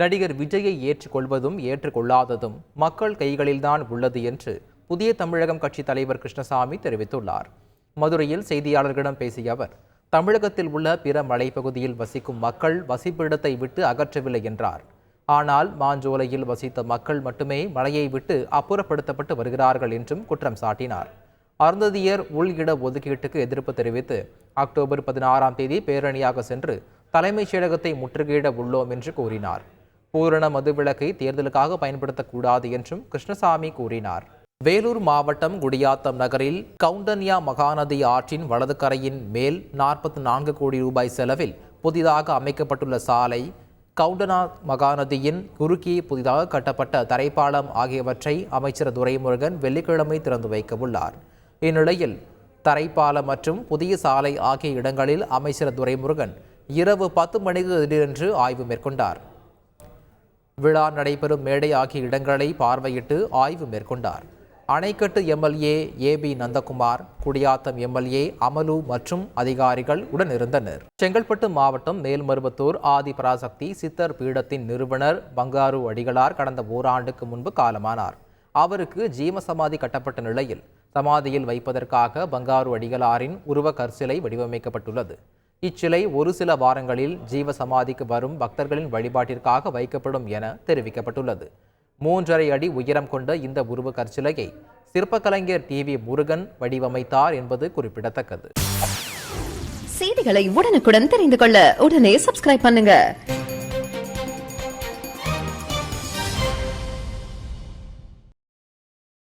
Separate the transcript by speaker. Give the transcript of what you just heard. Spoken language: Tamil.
Speaker 1: நடிகர் விஜயை ஏற்றுக்கொள்வதும் ஏற்றுக்கொள்ளாததும் மக்கள் கைகளில்தான் உள்ளது என்று புதிய தமிழகம் கட்சி தலைவர் கிருஷ்ணசாமி தெரிவித்துள்ளார். மதுரையில் செய்தியாளர்களிடம் பேசிய அவர் தமிழகத்தில் உள்ள பிற மலைப்பகுதியில் வசிக்கும் மக்கள் வசிப்பிடத்தை விட்டு அகற்றவில்லை என்றார். ஆனால் மாஞ்சோலையில் வசித்த மக்கள் மட்டுமே மலையை விட்டு அப்புறப்படுத்தப்பட்டு வருகிறார்கள் என்றும் குற்றம் சாட்டினார். அருந்ததியர் உள் இட ஒதுக்கீட்டுக்கு எதிர்ப்பு தெரிவித்து அக்டோபர் பதினாறாம் தேதி பேரணியாக சென்று தலைமைச் செயலகத்தை முற்றுகையிட உள்ளோம் என்று கூறினார். பூரண மதுவிலக்கை தேர்தலுக்காக பயன்படுத்தக்கூடாது என்றும் கிருஷ்ணசாமி கூறினார். வேலூர் மாவட்டம் குடியாத்தம் நகரில் கவுண்டன்யா மகாநதி ஆற்றின் வலது கரையின் மேல் நாற்பத்தி நான்கு கோடி ரூபாய் செலவில் புதிதாக அமைக்கப்பட்டுள்ள சாலை கவுண்டனா மகாநதியின் குறுக்கே புதிதாக கட்டப்பட்ட தரைப்பாலம் ஆகியவற்றை அமைச்சர் துரைமுருகன் வெள்ளிக்கிழமை திறந்து வைக்க உள்ளார் இந்நிலையில் தரைப்பாலம் மற்றும் புதிய சாலை ஆகிய இடங்களில் அமைச்சர் துரைமுருகன் இரவு பத்து மணிக்கு திடீரென்று ஆய்வு மேற்கொண்டார். விழா நடைபெறும் மேடை ஆகிய இடங்களை பார்வையிட்டு ஆய்வு மேற்கொண்டார். Anaikattu MLA AP Nandakumar Gudiyatham MLA Amalu மற்றும் அதிகாரிகள் உடனிருந்தனர். செங்கல்பட்டு மாவட்டம் மேல்மருவத்தூர் ஆதி பராசக்தி சித்தர் பீடத்தின் நிறுவனர் பங்காரு அடிகளார் கடந்த ஓராண்டுக்கு முன்பு காலமானார். அவருக்கு ஜீவ சமாதி கட்டப்பட்ட நிலையில் சமாதியில் வைப்பதற்காக பங்காரு அடிகளாரின் உருவ கற்சிலை வடிவமைக்கப்பட்டுள்ளது. இச்சிலை ஒரு சில வாரங்களில் ஜீவசமாதிக்கு வரும் பக்தர்களின் வழிபாட்டிற்காக வைக்கப்படும் என தெரிவிக்கப்பட்டுள்ளது. மூன்றரை அடி உயரம் கொண்ட இந்த உருவ கற்சிலையை சிற்பக்கலைஞர் டி வி முருகன் வடிவமைத்தார் என்பது குறிப்பிடத்தக்கது.
Speaker 2: செய்திகளை உடனுக்குடன் தெரிந்து கொள்ள உடனே சப்ஸ்கிரைப் பண்ணுங்க.